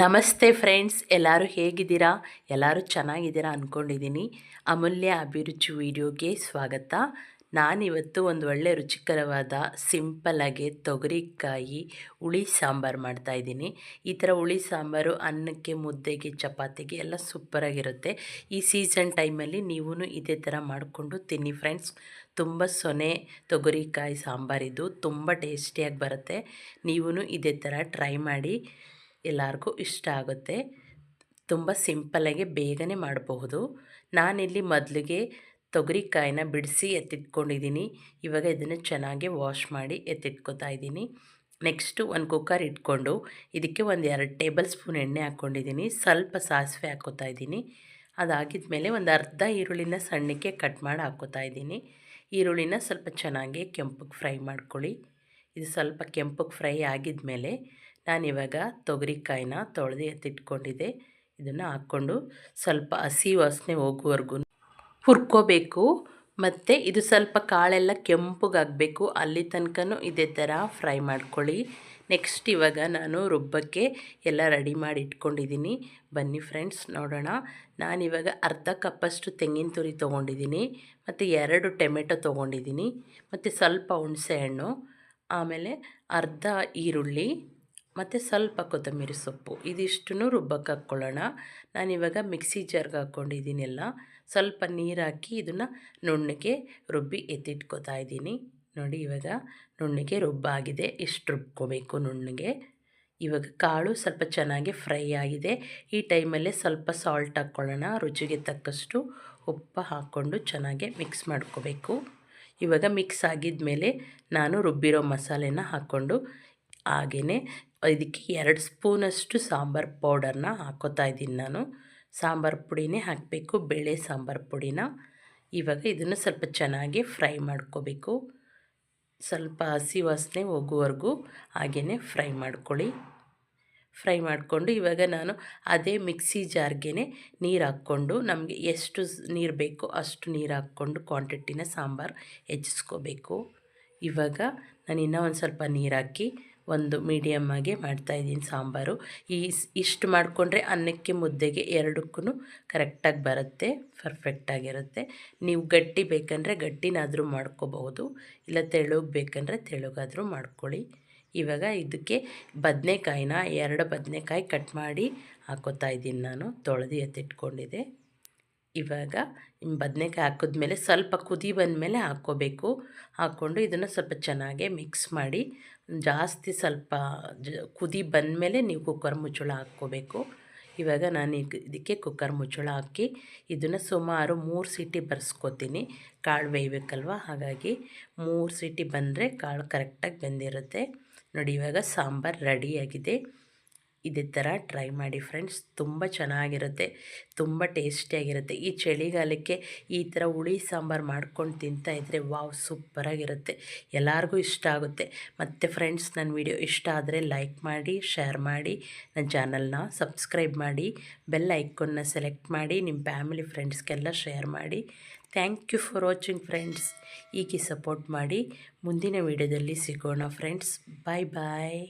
ನಮಸ್ತೆ ಫ್ರೆಂಡ್ಸ್, ಎಲ್ಲರೂ ಹೇಗಿದ್ದೀರಾ? ಎಲ್ಲರೂ ಚೆನ್ನಾಗಿದ್ದೀರಾ ಅಂದ್ಕೊಂಡಿದ್ದೀನಿ ಅಮೂಲ್ಯ ಅಭಿರುಚಿ ವಿಡಿಯೋಗೆ ಸ್ವಾಗತ. ನಾನಿವತ್ತು ಒಂದು ಒಳ್ಳೆ ರುಚಿಕರವಾದ ಸಿಂಪಲಾಗಿ ತೊಗರಿಕಾಯಿ ಹುಳಿ ಸಾಂಬಾರು ಮಾಡ್ತಾಯಿದ್ದೀನಿ ಈ ಥರ ಹುಳಿ ಸಾಂಬಾರು ಅನ್ನಕ್ಕೆ, ಮುದ್ದೆಗೆ, ಚಪಾತಿಗೆ ಎಲ್ಲ ಸೂಪರಾಗಿರುತ್ತೆ ಈ ಸೀಸನ್ ಟೈಮಲ್ಲಿ ನೀವೂ ಇದೇ ಥರ ಮಾಡಿಕೊಂಡು ತಿನ್ನಿ ಫ್ರೆಂಡ್ಸ್. ತುಂಬ ಸೊನೆ ತೊಗರಿಕಾಯಿ ಸಾಂಬಾರಿದ್ದು ತುಂಬ ಟೇಸ್ಟಿಯಾಗಿ ಬರುತ್ತೆ. ನೀವೂ ಇದೇ ಥರ ಟ್ರೈ ಮಾಡಿ. ಎಲ್ಲರಿಗೂ ಇಷ್ಟ ಆಗುತ್ತೆ. ತುಂಬ ಸಿಂಪಲ್ಲಾಗಿ ಬೇಗನೆ ಮಾಡಬಹುದು. ನಾನಿಲ್ಲಿ ಮೊದಲಿಗೆ ತೊಗರಿಕಾಯಿನ ಬಿಡಿಸಿ ಎತ್ತಿಟ್ಕೊಂಡಿದ್ದೀನಿ ಇವಾಗ ಇದನ್ನು ಚೆನ್ನಾಗಿ ವಾಶ್ ಮಾಡಿ ಎತ್ತಿಟ್ಕೊತಾ ಇದ್ದೀನಿ ನೆಕ್ಸ್ಟು ಒಂದು ಕುಕ್ಕರ್ ಇಟ್ಕೊಂಡು ಇದಕ್ಕೆ ಒಂದು ಎರಡು ಟೇಬಲ್ ಸ್ಪೂನ್ ಎಣ್ಣೆ ಹಾಕ್ಕೊಂಡಿದ್ದೀನಿ ಸ್ವಲ್ಪ ಸಾಸಿವೆ ಹಾಕ್ಕೋತಾ ಇದ್ದೀನಿ ಅದಾಗಿದ ಮೇಲೆ ಒಂದು ಅರ್ಧ ಈರುಳ್ಳಿನ ಸಣ್ಣಕ್ಕೆ ಕಟ್ ಮಾಡಿ ಹಾಕೋತಾ ಇದ್ದೀನಿ ಈರುಳ್ಳಿನ ಸ್ವಲ್ಪ ಚೆನ್ನಾಗಿ ಕೆಂಪಗೆ ಫ್ರೈ ಮಾಡ್ಕೊಳ್ಳಿ. ಇದು ಸ್ವಲ್ಪ ಕೆಂಪಗೆ ಫ್ರೈ ಆಗಿದ ಮೇಲೆ ನಾನಿವಾಗ ತೊಗರಿಕಾಯಿನ ತೊಳೆದು ಎತ್ತಿಟ್ಕೊಂಡಿದ್ದೆ. ಇದನ್ನು ಹಾಕ್ಕೊಂಡು ಸ್ವಲ್ಪ ಹಸಿ ವಾಸನೆ ಹೋಗುವವರೆಗೂ ಹುರ್ಕೋಬೇಕು. ಮತ್ತು ಇದು ಸ್ವಲ್ಪ ಕಾಳೆಲ್ಲ ಕೆಂಪಗಾಗಬೇಕು. ಅಲ್ಲಿ ತನಕನೂ ಇದೇ ಥರ ಫ್ರೈ ಮಾಡ್ಕೊಳ್ಳಿ. ನೆಕ್ಸ್ಟ್ ಇವಾಗ ನಾನು ರುಬ್ಬಕ್ಕೆ ಎಲ್ಲ ರೆಡಿ ಮಾಡಿ ಇಟ್ಕೊಂಡಿದ್ದೀನಿ ಬನ್ನಿ ಫ್ರೆಂಡ್ಸ್, ನೋಡೋಣ. ನಾನಿವಾಗ ಅರ್ಧ ಕಪ್ಪಷ್ಟು ತೆಂಗಿನ ತುರಿ ತೊಗೊಂಡಿದ್ದೀನಿ. ಮತ್ತು ಎರಡು ಟೊಮೆಟೊ ತೊಗೊಂಡಿದ್ದೀನಿ. ಮತ್ತು ಸ್ವಲ್ಪ ಹುಣಸೆ ಹಣ್ಣು. ಆಮೇಲೆ ಅರ್ಧ ಈರುಳ್ಳಿ. ಮತ್ತು ಸ್ವಲ್ಪ ಕೊತ್ತಂಬರಿ ಸೊಪ್ಪು, ಇದಿಷ್ಟನ್ನು ರುಬ್ಬಕ್ಕೆ ಹಾಕ್ಕೊಳ್ಳೋಣ ನಾನಿವಾಗ ಮಿಕ್ಸಿ ಜಾರ್ಗೆ ಹಾಕ್ಕೊಂಡಿದ್ದೀನಿ ಎಲ್ಲ ಸ್ವಲ್ಪ ನೀರು ಹಾಕಿ ಇದನ್ನು ನುಣ್ಣಗೆ ರುಬ್ಬಿ ಎತ್ತಿಟ್ಕೋತಾ ಇದ್ದೀನಿ. ನೋಡಿ ಇವಾಗ ನುಣ್ಣಗೆ ರುಬ್ಬಾಗಿದೆ ಇಷ್ಟು ರುಬ್ಕೋಬೇಕು ನುಣ್ಣಗೆ. ಇವಾಗ ಕಾಳು ಸ್ವಲ್ಪ ಚೆನ್ನಾಗಿ ಫ್ರೈ ಆಗಿದೆ, ಈ ಟೈಮಲ್ಲೇ ಸ್ವಲ್ಪ ಸಾಲ್ಟ್ ಹಾಕ್ಕೊಳ್ಳೋಣ ರುಚಿಗೆ ತಕ್ಕಷ್ಟು ಉಪ್ಪು ಹಾಕ್ಕೊಂಡು ಚೆನ್ನಾಗಿ ಮಿಕ್ಸ್ ಮಾಡ್ಕೋಬೇಕು. ಇವಾಗ ಮಿಕ್ಸ್ ಆಗಿದ ಮೇಲೆ ನಾನು ರುಬ್ಬಿರೋ ಮಸಾಲೆನ ಹಾಕ್ಕೊಂಡು ಹಾಗೆಯೇ ಇದಕ್ಕೆ ಎರಡು ಸ್ಪೂನಷ್ಟು ಸಾಂಬಾರು ಪೌಡರ್ನ ಹಾಕೋತಾ ಇದ್ದೀನಿ ನಾನು. ಸಾಂಬಾರು ಪುಡಿನೇ ಹಾಕಬೇಕು, ಬೇಳೆ ಸಾಂಬಾರು ಪುಡಿನ. ಇವಾಗ ಇದನ್ನು ಸ್ವಲ್ಪ ಚೆನ್ನಾಗಿ ಫ್ರೈ ಮಾಡ್ಕೋಬೇಕು. ಸ್ವಲ್ಪ ಹಸಿ ವಾಸನೆ ಹೋಗುವವರೆಗೂ ಹಾಗೆಯೇ ಫ್ರೈ ಮಾಡ್ಕೊಳ್ಳಿ. ಫ್ರೈ ಮಾಡಿಕೊಂಡು ಇವಾಗ ನಾನು ಅದೇ ಮಿಕ್ಸಿ ಜಾರ್ಗೆ ನೀರು ಹಾಕ್ಕೊಂಡು ನಮಗೆ ಎಷ್ಟು ನೀರು ಬೇಕೋ ಅಷ್ಟು ನೀರು ಹಾಕ್ಕೊಂಡು ಕ್ವಾಂಟಿಟಿನ ಸಾಂಬಾರು ಹೆಚ್ಚಿಸ್ಕೋಬೇಕು. ಇವಾಗ ನಾನು ಇನ್ನೂ ಒಂದು ಸ್ವಲ್ಪ ನೀರು ಹಾಕಿ ಒಂದು ಮೀಡಿಯಮ್ಮಾಗೆ ಮಾಡ್ತಾಯಿದ್ದೀನಿ ಸಾಂಬಾರು. ಈ ಇಷ್ಟು ಮಾಡಿಕೊಂಡ್ರೆ ಅನ್ನಕ್ಕೆ ಮುದ್ದೆಗೆ ಎರಡಕ್ಕೂ ಕರೆಕ್ಟಾಗಿ ಬರುತ್ತೆ ಪರ್ಫೆಕ್ಟಾಗಿರುತ್ತೆ ನೀವು ಗಟ್ಟಿ ಬೇಕಂದರೆ ಗಟ್ಟಿನಾದರೂ ಮಾಡ್ಕೋಬಹುದು, ಇಲ್ಲ ತೆಳುಗ್ ಬೇಕಂದರೆ ತೆಳುಗಾದರೂ ಮಾಡ್ಕೊಳ್ಳಿ. ಇವಾಗ ಇದಕ್ಕೆ ಬದನೆಕಾಯಿನ ಎರಡು ಬದನೆಕಾಯಿ ಕಟ್ ಮಾಡಿ ಹಾಕೋತಾ ಇದ್ದೀನಿ ನಾನು, ತೊಳೆದು ಎತ್ತಿಟ್ಕೊಂಡಿದ್ದೆ. ಇವಾಗ ಬದನೆಕಾಯಿ ಹಾಕಿದ್ಮೇಲೆ ಸ್ವಲ್ಪ ಕುದಿ ಬಂದಮೇಲೆ ಹಾಕ್ಕೋಬೇಕು. ಹಾಕ್ಕೊಂಡು ಇದನ್ನು ಸ್ವಲ್ಪ ಚೆನ್ನಾಗೆ ಮಿಕ್ಸ್ ಮಾಡಿ, ಜಾಸ್ತಿ ಸ್ವಲ್ಪ ಜ, ಕುದಿ ಬಂದಮೇಲೆ ನೀವು ಕುಕ್ಕರ್ ಮುಚ್ಚಳ ಹಾಕ್ಕೋಬೇಕು. ಇವಾಗ ನಾನು ಇದಕ್ಕೆ ಕುಕ್ಕರ್ ಮುಚ್ಚಳ ಹಾಕಿ ಇದನ್ನು ಸುಮಾರು ಮೂರು ಸೀಟಿ ಬರ್ಸ್ಕೊತೀನಿ. ಕಾಳು ಬೇಯಬೇಕಲ್ವ? ಹಾಗಾಗಿ ಮೂರು ಸೀಟಿ ಬಂದರೆ ಕಾಳು ಕರೆಕ್ಟಾಗಿ ಬೆಂದಿರುತ್ತೆ. ನೋಡಿ ಇವಾಗ ಸಾಂಬಾರು ರೆಡಿಯಾಗಿದೆ ಇದೇ ಥರ ಟ್ರೈ ಮಾಡಿ ಫ್ರೆಂಡ್ಸ್. ತುಂಬ ಚೆನ್ನಾಗಿರುತ್ತೆ, ತುಂಬ ಟೇಸ್ಟಿಯಾಗಿರುತ್ತೆ. ಈ ಚಳಿಗಾಲಕ್ಕೆ ಈ ಥರ ಹುಳಿ ಸಾಂಬಾರು ಮಾಡ್ಕೊಂಡು ತಿಂತಾಯಿದ್ರೆ ವಾವ್, ಸೂಪರಾಗಿರುತ್ತೆ. ಎಲ್ಲರಿಗೂ ಇಷ್ಟ ಆಗುತ್ತೆ. ಮತ್ತು ಫ್ರೆಂಡ್ಸ್, ನನ್ನ ವಿಡಿಯೋ ಇಷ್ಟ ಆದರೆ ಲೈಕ್ ಮಾಡಿ, ಶೇರ್ ಮಾಡಿ, ನನ್ನ ಚಾನಲ್ನ ಸಬ್ಸ್ಕ್ರೈಬ್ ಮಾಡಿ, ಬೆಲ್ ಐಕನ್ನ ಸೆಲೆಕ್ಟ್ ಮಾಡಿ, ನಿಮ್ಮ ಫ್ಯಾಮಿಲಿ ಫ್ರೆಂಡ್ಸ್ಗೆಲ್ಲ ಶೇರ್ ಮಾಡಿ. Thank you for watching friends. ಈಗ ಸಪೋರ್ಟ್ ಮಾಡಿ ಮುಂದಿನ ವಿಡಿಯೋದಲ್ಲಿ ಸಿಗೋಣ ಫ್ರೆಂಡ್ಸ್. ಬಾಯ್ ಬಾಯ್.